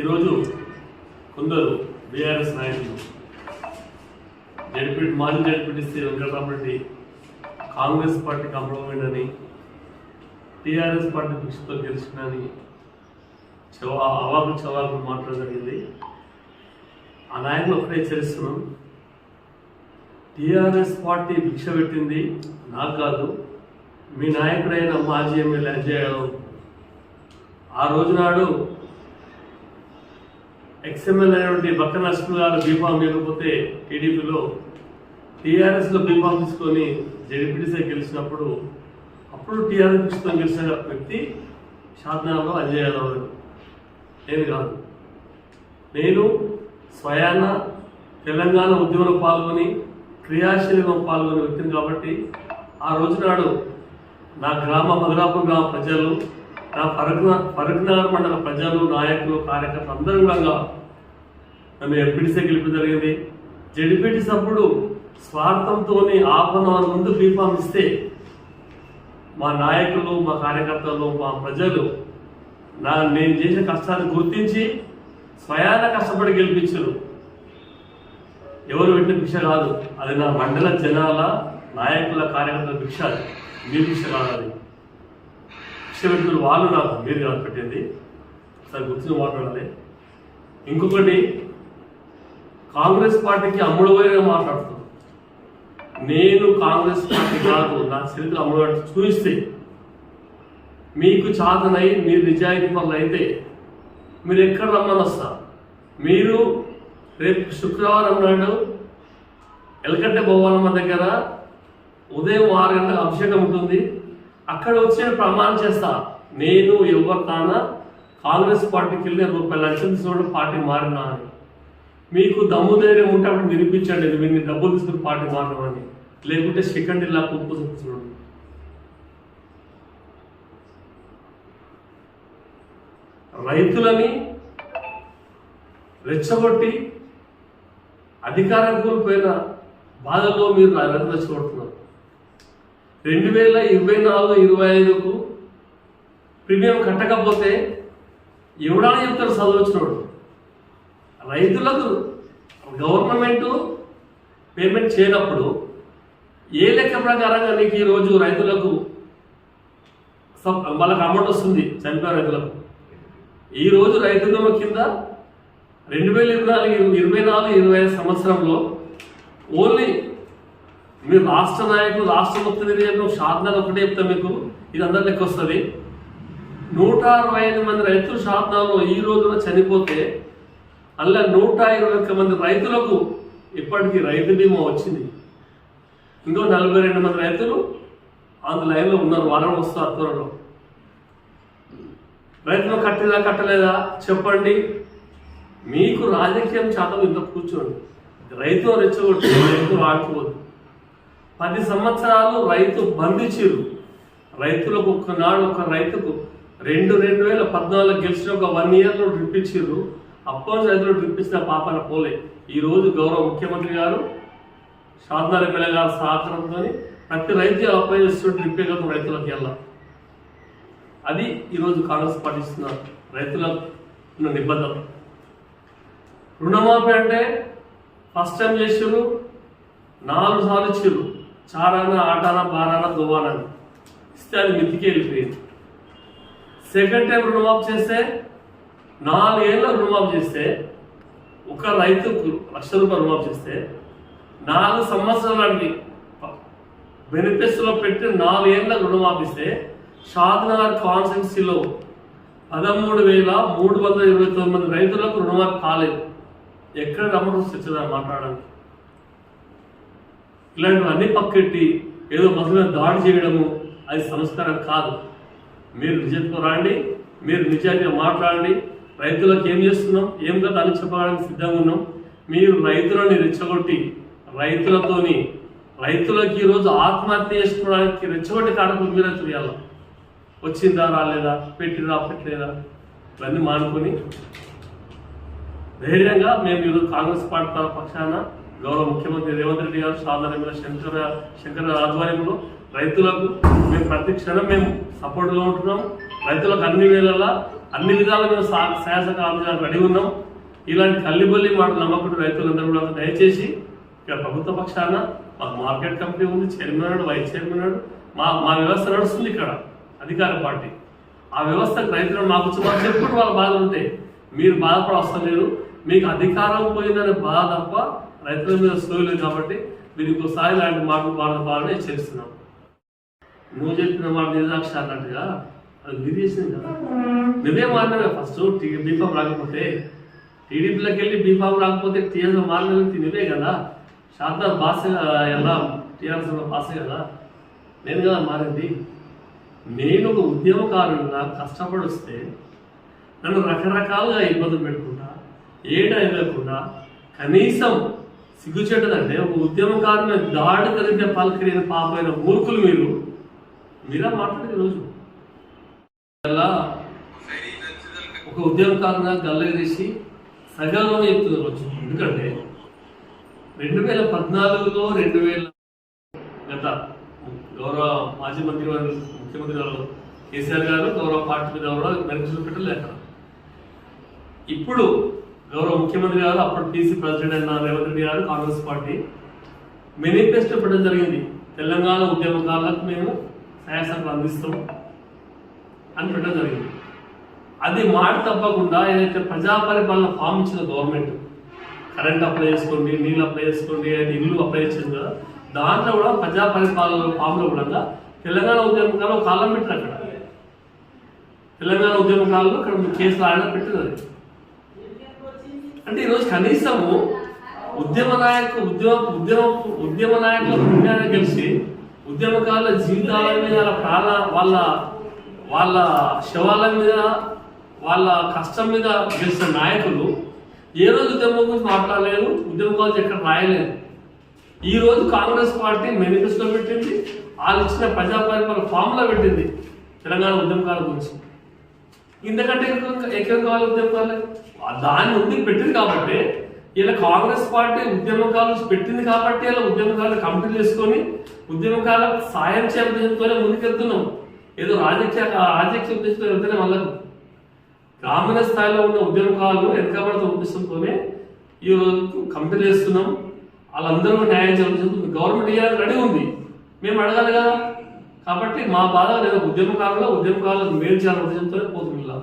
ఈరోజు కొందరు బీఆర్ఎస్ నాయకులు జడ్పీ మాజీ ZPT Shri Venkataramareddy Congress party compromised అని టీఆర్ఎస్ పార్టీ దృష్టితో గెలిచినని చవా అవాకు చవాకు మాట్లాడగలిగింది ఆ నాయకులు ఒకటే హెచ్చరిస్తున్నాం. టీఆర్ఎస్ పార్టీ భిక్ష పెట్టింది నాకు కాదు మీ నాయకుడైన మాజీ ఎమ్మెల్యే అజయ్ యాదవ్. ఆ రోజు ఎక్స్ఎంఎల్ అయినటువంటి బక్క నరసింహ గారు బీఫామ్ లేకపోతే టీడీపీలో టీఆర్ఎస్లో బీఫామ్ తీసుకొని జడ్పీటీసీ గెలిచినప్పుడు అప్పుడు టీఆర్ఎస్ తీసుకొని గెలిచిన వ్యక్తి షాద్నాలో అజయ్ యాదవ్ నేను కాదు. నేను స్వయాన తెలంగాణ ఉద్యమంలో పాల్గొని క్రియాశీలంగా పాల్గొనే వ్యక్తిని కాబట్టి ఆ రోజు నాడు నా గ్రామ మధురాపూర్ గ్రామ ప్రజలు నా ఫరక్ నగర్ మండల ప్రజలు నాయకులు కార్యకర్తలు అందరూ కూడా నన్ను ఎంపీటీసీ గెలిపి జరిగింది. జడ్పీటీసీ సభ్యుడు స్వార్థంతో హాఫ్ అవర్ ముందు బీఫామ్ ఇస్తే మా నాయకులు మా కార్యకర్తలు మా ప్రజలు నా నేను చేసిన కష్టాన్ని గుర్తించి స్వయాన కష్టపడి గెలిపించారు. ఎవరు పెట్టిన భిక్ష కాదు. అది నా మండల జనాల నాయకుల కార్యకర్తల భిక్ష అది. మీ భిక్ష కాదు అది. భిక్ష వాళ్ళు నాకు మీరు కాదు పెట్టింది. సార్ గుర్తుని మాట్లాడాలి. ఇంకొకటి కాంగ్రెస్ పార్టీకి అమ్ముడుపోయిన మాట్లాడుతున్నాను నేను కాంగ్రెస్ పార్టీ కాదు నా చరిత్ర అమ్ముడు చూపిస్తే మీకు చాతనై మీరు నిజాయితీ పనులు అయితే మీరు ఎక్కడ రమ్మని వస్తా? మీరు రేపు శుక్రవారం నాడు ఎలకట్టె భవనమ్మ దగ్గర ఉదయం ఆరు గంటల అభిషేకం ఉంటుంది. అక్కడ వచ్చి ప్రమాణం చేస్తా. నేను ఎవరు తాన కాంగ్రెస్ పార్టీకి వెళ్ళి రూపాయలు లక్షలు తీసుకోవడం పార్టీ మారినా అని. మీకు దమ్ము ధైర్యం ఉంటే అప్పుడు నిరూపించండి మీరు డబ్బులు తీసుకుని పార్టీ మారమని లేకుంటే సెకండ్ ఇలా కుప్పు చూడండి. రైతులని రెచ్చగొట్టి అధికారం కోల్పోయిన బాధల్లో మీరు రైతులు రెచ్చగొడుతున్నారు. రెండు వేల ఇరవై నాలుగు ఇరవై ఐదుకు ప్రీమియం కట్టకపోతే ఎవడా చెప్తారు చదవచ్చినోడు? రైతులకు గవర్నమెంట్ పేమెంట్ చేయనప్పుడు ఏ లెక్క ప్రకారంగా నీకు ఈరోజు రైతులకు సబ్- వాళ్ళకి అమౌంట్ వస్తుంది చనిపోయిన రైతులకు? ఈరోజు రైతు బీమా కింద రెండు వేల ఇరవై నాలుగు ఇరవై నాలుగు ఇరవై ఐదు సంవత్సరంలో ఓన్లీ మీరు రాష్ట్ర నాయకులు రాష్ట్ర మొత్తం మీద షాద్నాలు ఒకటే చెప్తా మీకు. ఇది అందరి లెక్క వస్తుంది. నూట అరవై ఐదు మంది రైతులు షాద్నాలో ఈ రోజున చనిపోతే అలా నూట ఇరవై ఒక్క మంది రైతులకు ఇప్పటికీ రైతు బీమా వచ్చింది. ఇంకో నలభై రెండు మంది రైతులు అందు లైన్లో ఉన్నారు వారం వస్తారు త్వరలో. రైతులు కట్టేదా కట్టలేదా? చెప్పండి. మీకు రాజకీయం శాతం ఇంత కూర్చోండి. రైతు రెచ్చగొట్టి రైతు ఆడుకోవద్దు పది సంవత్సరాలు రైతు బంధించారు. రైతులకు ఒకనాడు ఒక రైతుకు రెండు రెండు వేల పద్నాలుగు గెలిచిన ఒక వన్ ఇయర్లో డ్రిప్ ఇచ్చారు అప్పటి రైతులు డ్రిప్ ఇచ్చిన పాపన పోలే. ఈ రోజు గౌరవ ముఖ్యమంత్రి గారు షాద్నార్ ఎమ్మెల్యే గారు సహకారంతో ప్రతి రైతు అప్లై చేస్తున్న డ్రిప్ కదా రైతులకు వెళ్ళాలి అది ఈరోజు కాంగ్రెస్ పాటిస్తున్న రైతులకు నిబంధన నిబద్ధత. రుణమాఫీ అంటే ఫస్ట్ టైం చేసారు నాలుగు సార్లు ఇచ్చారు చారాన ఆటాన బారాన దువ్వాలని. ఇస్తే అది మితికి వెళ్ళిపోయింది. సెకండ్ టైం రుణమాఫ్ చేస్తే నాలుగేళ్ళ రుణమాఫ్ చేస్తే ఒక రైతుకు లక్ష రూపాయలు రుణమాఫ్ చేస్తే నాలుగు సంవత్సరాలకి బెనిఫిట్స్లో పెట్టి నాలుగేళ్ళ రుణమాపిస్తే షాద్నగర్ కాన్స్టిట్యున్సీలో పదమూడు వేల మూడు వందల ఇరవై తొమ్మిది మంది రైతులకు రుణమాఫీ కాలేదు. ఎక్కడ రమ్మడం వచ్చిందా మాట్లాడడానికి. ఇలాంటివన్నీ పక్కెట్టి ఏదో మసలు దాడి చేయడము అది సంస్కారం కాదు. మీరు నిజంతో రాండి మీరు నిజంగా మాట్లాడండి. రైతులకు ఏం చేస్తున్నాం? ఏం కదా అని చెప్పడానికి సిద్ధంగా ఉన్నాం. మీరు రైతులని రెచ్చగొట్టి రైతులతోని రైతులకి ఈరోజు ఆత్మహత్య చేసుకోవడానికి రెచ్చగొట్టి కారణం మీరే చేయాలి? వచ్చిందా రాలేదా? పెట్టిరా పెట్టలేదా? ఇవన్నీ మానుకొని ధైర్యంగా మేము ఈరోజు కాంగ్రెస్ పార్టీ పక్షాన గౌరవ ముఖ్యమంత్రి రేవంత్ రెడ్డి గారు సాధారణ శంకర శంకర ఆధ్వర్యంలో రైతులకు మేము ప్రతి క్షణం మేము సపోర్ట్గా ఉంటున్నాం. రైతులకు అన్ని వేళలా అన్ని విధాల మేము శాసక అంశాలు రెడీ ఉన్నాం. ఇలాంటి తల్లిబల్లి మాట నమ్మకుండా రైతులందరూ కూడా దయచేసి ఇక్కడ ప్రభుత్వ పక్షాన మాకు మార్కెట్ కంపెనీ ఉంది చైర్మన్ ఉన్నాడు వైస్ చైర్మన్ మా మా వ్యవస్థ నడుస్తుంది ఇక్కడ అధికార పార్టీ. ఆ వ్యవస్థకు రైతులు మాకు వచ్చి వాళ్ళు చెప్పుడు వాళ్ళ బాధ ఉంటాయి. మీరు బాధపడవసరం లేదు. మీకు అధికారం పోయిందనే బాధ తప్ప రైతుల మీద సోయలేదు లేదు కాబట్టి మీరు ఇంకోసారి ఇలాంటి మాటలు బాధపడాలని హెచ్చరిస్తున్నాం నువ్వు చెప్పిన మాట నిజాక్ష అన్నట్టుగా అది మీరు చేసింది కదా. నువ్వే మారినవే ఫస్ట్ బీఫామ్ రాకపోతే. టీడీపీలోకి వెళ్ళి బీఫామ్ రాకపోతే టీఆర్ఎస్ మారిన నువ్వే కదా. శారదా బాస ఎలా? టీఆర్ఎస్ బాస కదా. నేను కదా మారింది. నేను ఒక ఉద్యమకారుడుగా కష్టపడి వస్తే నన్ను రకరకాలుగా ఇబ్బందులు పెట్టుకుంటా టైం లేకుండా కనీసం సిగ్గుచేటదంటే ఒక ఉద్యమకారుని దాడి తగిన పలకరిన పాపైన మూర్ఖులు మీరు. మీరా మాట్లాడేది రోజు ఒక ఉద్యమకారుగా గల్లెగేసి సగర్వం చెప్తున్నారు రోజు ఎందుకంటే రెండు వేల పద్నాలుగులో రెండు వేల గత గౌరవ మాజీ మంత్రి వారు ముఖ్యమంత్రి గారు కేసీఆర్ గారు గౌరవ పార్టీ మీద కూడా మెరుగులు పెట్టలేక ఇప్పుడు గౌరవ ముఖ్యమంత్రి గారు అప్పుడు పీసీ ప్రెసిడెంట్ అయిన రేవంత్ రెడ్డి గారు కాంగ్రెస్ పార్టీ. మేనిఫెస్టో పెట్టడం జరిగింది? తెలంగాణ ఉద్యమకారులకు మేము సహాయసంగా అందిస్తాం అని పెట్టడం జరిగింది. అది మాట తప్పకుండా ఏదైతే ప్రజా పరిపాలన ఫామ్ ఇచ్చిన గవర్నమెంట్ కరెంట్ అప్లై చేసుకోండి నీళ్ళు అప్లై చేసుకోండి అది ఇల్లు అప్లై చేసింది కదా దాంట్లో కూడా ప్రజా పరిపాలన ఫామ్లో కూడా తెలంగాణ ఉద్యమకాలు కాలం పెట్టారు అక్కడ. తెలంగాణ ఉద్యమకాలలో అక్కడ కేసులు ఆయన పెట్టినది అంటే ఈరోజు కనీసము ఉద్యమ నాయకు ఉద్యమ ఉద్యమ ఉద్యమ నాయకుల పుణ్యాన్ని గెలిచి ఉద్యమకారుల జీవితాల మీద ప్రాణ వాళ్ళ వాళ్ళ శవాల మీద వాళ్ళ కష్టం మీద గెలిచిన నాయకులు ఏ రోజు ఉద్యమం గురించి మాట్లాడలేదు ఉద్యమకాలు ఎక్కడ రాయలేదు. ఈ రోజు కాంగ్రెస్ పార్టీ మేనిఫెస్టో పెట్టింది వాళ్ళు ఇచ్చిన ప్రజా పరిపాలన ఫామ్లో పెట్టింది తెలంగాణ ఉద్యమకాల గురించి. ఇంతకంటే ఎక్కువ- కావాలి ఉద్యమకాలు దాన్ని ఉంది పెట్టింది కాబట్టి ఇలా కాంగ్రెస్ పార్టీ ఉద్యమకాలు పెట్టింది కాబట్టి ఇలా ఉద్యమకాలు కంప్లీట్ చేసుకొని ఉద్యమకాలకు సాయం చేయాలని ముందుకెళ్తున్నాం. ఏదో రాజకీయ రాజకీయ ఉద్దేశంతో వెళ్తేనే వాళ్ళకు గ్రామీణ స్థాయిలో ఉన్న ఉద్యమకాలు వెనకబడిన ఉద్దేశంతోనే ఈ కంప్లీట్ చేస్తున్నాం. వాళ్ళందరూ న్యాయం చేయాల్సి గవర్నమెంట్ ఇవ్వాలని రెడీ ఉంది. మేము అడగాలి కదా. కాబట్టి మా బాధ లేదా ఉద్యమకారులు ఉద్యమకారులకు మేలు చేయాలనే ఉద్దేశంతోనే పోతుంది ఇలా